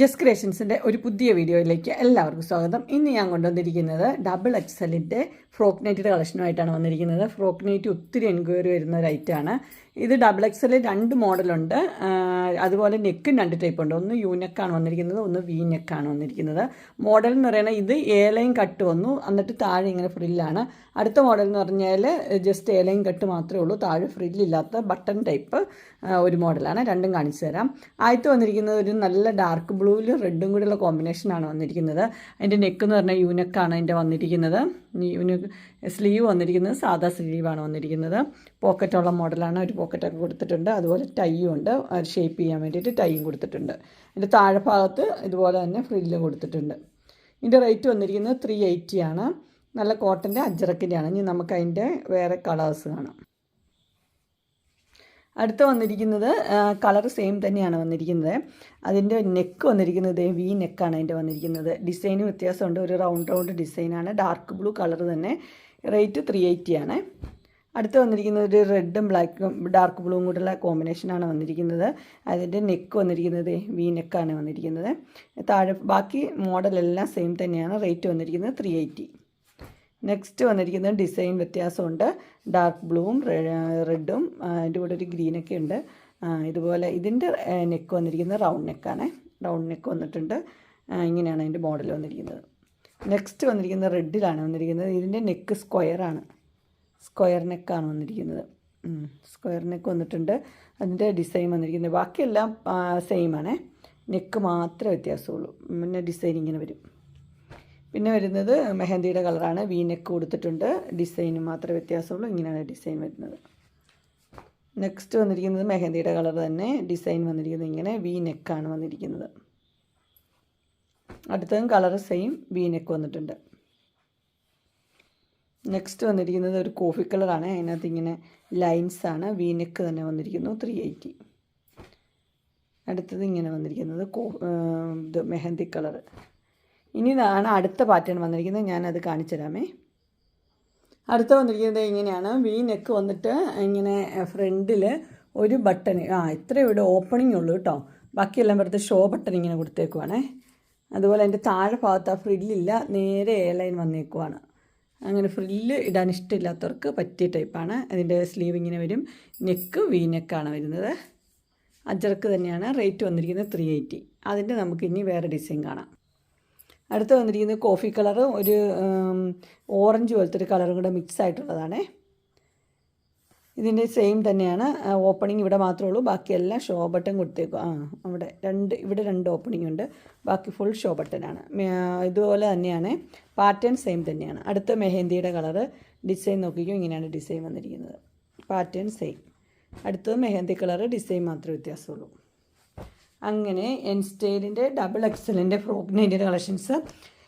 ജസ് ക്രിയേഷൻസിന്റെ ഒരു പുതിയ വീഡിയോയിലേക്ക് എല്ലാവർക്കും സ്വാഗതം. ഇന്ന് ഞാൻ കൊണ്ടുവന്നിരിക്കുന്നത് ഡബിൾ എക്സലിന്റെ ഫ്രോക്ക് നൈറ്റിയുടെ കളക്ഷനുമായിട്ടാണ് വന്നിരിക്കുന്നത്. ഫ്രോക്ക് നൈറ്റ് ഒത്തിരി എൻക്വയറി വരുന്ന ഒരു ഐറ്റമാണ് ഇത് ഡബിൾ എക്സൽ രണ്ട് മോഡലുണ്ട് അതുപോലെ നെക്കും രണ്ട് ടൈപ്പ് ഉണ്ട്. ഒന്ന് യു നെക്കാണ് വന്നിരിക്കുന്നത് ഒന്ന് വി നെക്കാണ് വന്നിരിക്കുന്നത്. മോഡൽ എന്ന് പറയുന്നത് ഇത് ഏലയും കട്ട് വന്നു. എന്നിട്ട് താഴെ ഇങ്ങനെ ഫ്രില്ലാണ് അടുത്ത മോഡൽ എന്ന് പറഞ്ഞാൽ ജസ്റ്റ് ഏലയും കട്ട് മാത്രമേ ഉള്ളൂ. താഴെ ഫ്രില്ലില്ലാത്ത ബട്ടൺ ടൈപ്പ് ഒരു മോഡലാണ് രണ്ടും കാണിച്ചു തരാം. ആദ്യത്തെ വന്നിരിക്കുന്നത് ഒരു നല്ല ഡാർക്ക് ബ്ലൂവിൽ റെഡും കൂടിയുള്ള കോമ്പിനേഷനാണ് വന്നിരിക്കുന്നത്. അതിന്റെ നെക്ക് എന്ന് പറഞ്ഞാൽ യൂനെക്കാണ് അതിന്റെ വന്നിരിക്കുന്നത്. യൂനെക്ക് സ്ലീവ് വന്നിരിക്കുന്നത് സാധാ സ്ലീവാണ് വന്നിരിക്കുന്നത്. പോക്കറ്റുള്ള മോഡലാണ് ഒരു പോക്കറ്റൊക്കെ കൊടുത്തിട്ടുണ്ട്. അതുപോലെ ടൈയും ഉണ്ട്. ഷേപ്പ് ചെയ്യാൻ വേണ്ടിയിട്ട് ടൈയും കൊടുത്തിട്ടുണ്ട്. അതിന്റെ താഴെ ഭാഗത്ത് ഇതുപോലെ തന്നെ ഫ്രില്ല് കൊടുത്തിട്ടുണ്ട്. ഇതിന്റെ റേറ്റ് വന്നിരിക്കുന്നത് ത്രീ എയ്റ്റി ആണ്. നല്ല കോട്ടന്റെ അജ്രക്കിന്റെയാണ്. ഇനി നമുക്ക് അതിന്റെ വേറെ കളേഴ്സ് കാണാം. അടുത്ത് വന്നിരിക്കുന്നത് കളർ സെയിം തന്നെയാണ് വന്നിരിക്കുന്നത്. അതിന്റെ നെക്ക് വന്നിരിക്കുന്നത് വി നെക്കാണ് അതിന്റെ വന്നിരിക്കുന്നത്. ഡിസൈന് വ്യത്യാസമുണ്ട്. ഒരു റൗണ്ട് റൗണ്ട് ഡിസൈനാണ്. ഡാർക്ക് ബ്ലൂ കളർ തന്നെ. റേറ്റ് ത്രീ എയ്റ്റി ആണ്. അടുത്ത് വന്നിരിക്കുന്നത് ഒരു റെഡും ബ്ലാക്കും ഡാർക്ക് ബ്ലൂവും കൂടെയുള്ള കോമ്പിനേഷനാണ് വന്നിരിക്കുന്നത്. അതിന്റെ നെക്ക് വന്നിരിക്കുന്നത് വി നെക്കാണ് വന്നിരിക്കുന്നത്. താഴെ ബാക്കി മോഡലെല്ലാം സെയിം തന്നെയാണ്. റേറ്റ് വന്നിരിക്കുന്നത് ത്രീ എയ്റ്റി. നെക്സ്റ്റ് വന്നിരിക്കുന്നത് ഡിസൈൻ വ്യത്യാസമുണ്ട്. ഡാർക്ക് ബ്ലൂവും റെഡും അതിന്റെ കൂടെ ഒരു ഗ്രീനൊക്കെ ഉണ്ട്. ഇതുപോലെ ഇതിന്റെ നെക്ക് വന്നിരിക്കുന്നത് റൗണ്ട് നെക്കാണ്. റൗണ്ട് നെക്ക് വന്നിട്ടുണ്ട്. ഇങ്ങനെയാണ് അതിന്റെ മോഡൽ വന്നിരിക്കുന്നത്. നെക്സ്റ്റ് വന്നിരിക്കുന്നത് റെഡിലാണ് വന്നിരിക്കുന്നത്. ഇതിന്റെ നെക്ക് സ്ക്വയറാണ്. സ്ക്വയർ നെക്കാണ് വന്നിരിക്കുന്നത്. സ്ക്വയർ നെക്ക് വന്നിട്ടുണ്ട്. അതിന്റെ ഡിസൈൻ വന്നിരിക്കുന്നത്. ബാക്കിയെല്ലാം ആണ്. നെക്ക് മാത്രമേ വ്യത്യാസമുള്ളൂ. പിന്നെ ഡിസൈൻ ഇങ്ങനെ വരും. പിന്നെ വരുന്നത് മെഹന്തിയുടെ കളറാണ് വി നെക്ക് കൊടുത്തിട്ടുണ്ട്. ഡിസൈന് മാത്രമേ വ്യത്യാസമുള്ളൂ. ഇങ്ങനെയാണ് ഡിസൈൻ വരുന്നത്. നെക്സ്റ്റ് വന്നിരിക്കുന്നത് മെഹന്തിയുടെ കളർ തന്നെ. ഡിസൈൻ വന്നിരിക്കുന്നത് ഇങ്ങനെ. വി നെക്കാണ് വന്നിരിക്കുന്നത്. അടുത്തതും കളർ സെയിം വി നെക്ക് വന്നിട്ടുണ്ട്. നെക്സ്റ്റ് വന്നിരിക്കുന്നത് ഒരു കോഫി കളറാണ് അതിനകത്ത് ഇങ്ങനെ ലൈൻസ് ആണ്. വി നെക്ക് തന്നെ വന്നിരിക്കുന്നു. ത്രീ എയ്റ്റി അടുത്തത് ഇങ്ങനെ വന്നിരിക്കുന്നത് കോ ഇത് മെഹന്തി കളർ ഇനി ഇതാണ് അടുത്ത പാറ്റേൺ വന്നിരിക്കുന്നത്. ഞാനത് കാണിച്ചു തരാമേ. അടുത്ത വന്നിരിക്കുന്നത് ഇങ്ങനെയാണ്. വി നെക്ക് വന്നിട്ട് ഇങ്ങനെ ഫ്രണ്ടിൽ ഒരു ബട്ടൺ ആ ഇത്രയും ഇവിടെ ഓപ്പണിംഗ് ഉള്ളൂ കേട്ടോ. ബാക്കിയെല്ലാം വെറുതെ ഷോ ബട്ടൺ ഇങ്ങനെ കൊടുത്തേക്കുവാണേ. അതുപോലെ അതിന്റെ താഴെ ഭാഗത്ത് ആ ഫ്രില്ലില്ല നേരെ എയർലൈൻ ലൈൻ വന്നേക്കുവാണ്. അങ്ങനെ ഫ്രില്ല് ഇടാൻ ഇഷ്ടമില്ലാത്തവർക്ക് പറ്റിയ ടൈപ്പാണ് അതിന്റെ സ്ലീവ് ഇങ്ങനെ വരും. നെക്ക് വി നെക്കാണ് വരുന്നത്. അജർക്ക് തന്നെയാണ്. റേറ്റ് വന്നിരിക്കുന്നത് ത്രീ എയ്റ്റി അതിന്റെ നമുക്ക് ഇനി വേറെ ഡിസൈൻ കാണാം. അടുത്ത് വന്നിരിക്കുന്നത് കോഫി കളറും ഒരു ഓറഞ്ച് പോലത്തെ ഒരു കളറും കൂടെ മിക്സ് ആയിട്ടുള്ളതാണേ. ഇതിന്റെ സെയിം തന്നെയാണ്. ഓപ്പണിംഗ് ഇവിടെ മാത്രമേ ഉള്ളൂ. ബാക്കിയെല്ലാം ഷോ ബട്ടൺ കൊടുത്തേക്കും. ആ അവിടെ രണ്ട് ഇവിടെ രണ്ട് ഓപ്പണിംഗ് ഉണ്ട്. ബാക്കി ഫുൾ ഷോ ബട്ടനാണ് ഇതുപോലെ തന്നെയാണ്. പാറ്റേൺ സെയിം തന്നെയാണ്. അടുത്ത മെഹന്തിയുടെ കളറ് ഡിസൈൻ നോക്കിക്കും. ഇങ്ങനെയാണ് ഡിസൈൻ വന്നിരിക്കുന്നത്. പാറ്റേൺ സെയിം അടുത്തത് മെഹന്തി കളറ് ഡിസൈൻ മാത്രമേ വ്യത്യാസമുള്ളൂ. അങ്ങനെ എൻ സ്റ്റൈലിന്റെ ഡബിൾ എക്സലിന്റെ ഫ്രോക്ക് നൈറ്റിന്റെ കളക്ഷൻസ്